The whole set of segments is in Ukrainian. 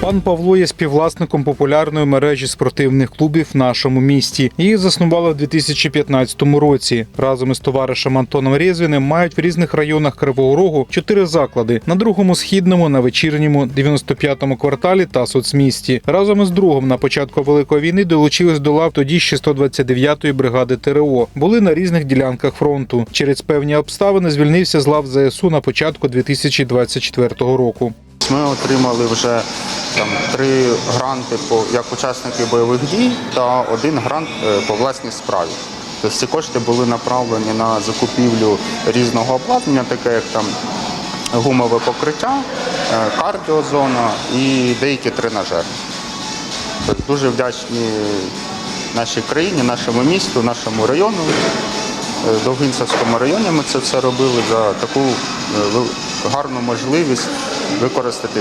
Пан Павло є співвласником популярної мережі спортивних клубів в нашому місті. Її заснували в 2015 році. Разом із товаришем Антоном Резвіним мають в різних районах Кривого Рогу чотири заклади: на другому східному, на вечірньому, 95-му кварталі та соцмісті. Разом із другом на початку великої війни долучились до лав тоді ще 129-ї бригади ТРО. Були на різних ділянках фронту. Через певні обставини звільнився з лав ЗСУ на початку 2024 року. Ми отримали вже там три гранти по як учасники бойових дій та один грант е, по власній справі. Тобто ці кошти були направлені на закупівлю різного обладнання, таке як там гумове покриття, е, кардіозона і деякі тренажери. Тобто дуже вдячні нашій країні, нашому місту, нашому району. Е, Довгинцевському районі ми це все робили за таку гарну можливість використати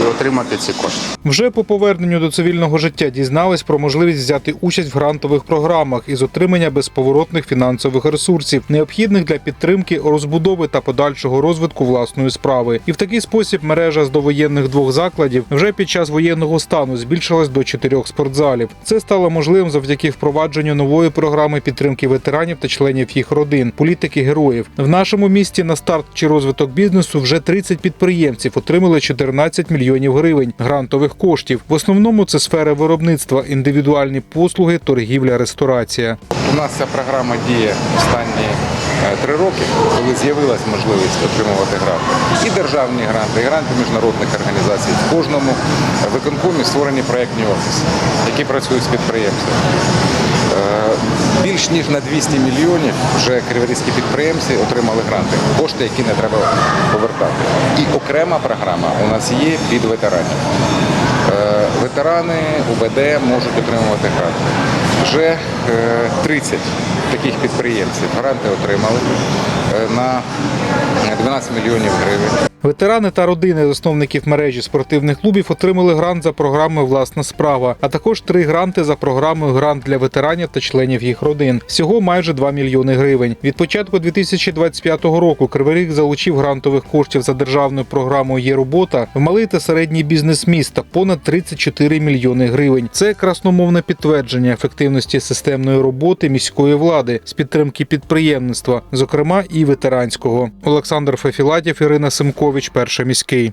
і отримати ці кошти. Вже по поверненню до цивільного життя дізнались про можливість взяти участь в грантових програмах із отримання безповоротних фінансових ресурсів, необхідних для підтримки розбудови та подальшого розвитку власної справи. І в такий спосіб мережа з довоєнних двох закладів вже під час воєнного стану збільшилась до чотирьох спортзалів. Це стало можливим завдяки впровадженню нової програми підтримки ветеранів та членів їх родин, політики героїв. В нашому місті на старт чи розвиток бізнесу вже 30 підприємців отримали 14 мільйонів гривень грантових коштів. В основному це сфера виробництва, індивідуальні послуги, торгівля, ресторація. У нас ця програма діє останні е, три роки, коли з'явилась можливість отримувати гранти. І державні гранти, і гранти міжнародних організацій. В кожному виконкомі створені проєктні офіси, які працюють з підприємствами. Е, Більш ніж на 200 мільйонів вже криворізькі підприємці отримали гранти, кошти, які не треба повертати. І окрема програма у нас є під ветеранів. Е, Ветерани УБД можуть отримувати гранти. Вже е, 30 таких підприємців гранти отримали е, на 12 мільйонів гривень. Ветерани та родини засновників мережі спортивних клубів отримали грант за програмою Власна справа, а також три гранти за програмою Грант для ветеранів та членів їх родин. Всього майже 2 мільйони гривень. Від початку 2025 року Кривий Ріг залучив грантових коштів за державною програмою Є робота в малий та середній бізнес міста понад 34 мільйони гривень. Це красномовне підтвердження ефективності системної роботи міської влади з підтримки підприємництва, зокрема і ветеранського. Олександр Фефілатів, Ірина Симкович, перший міський.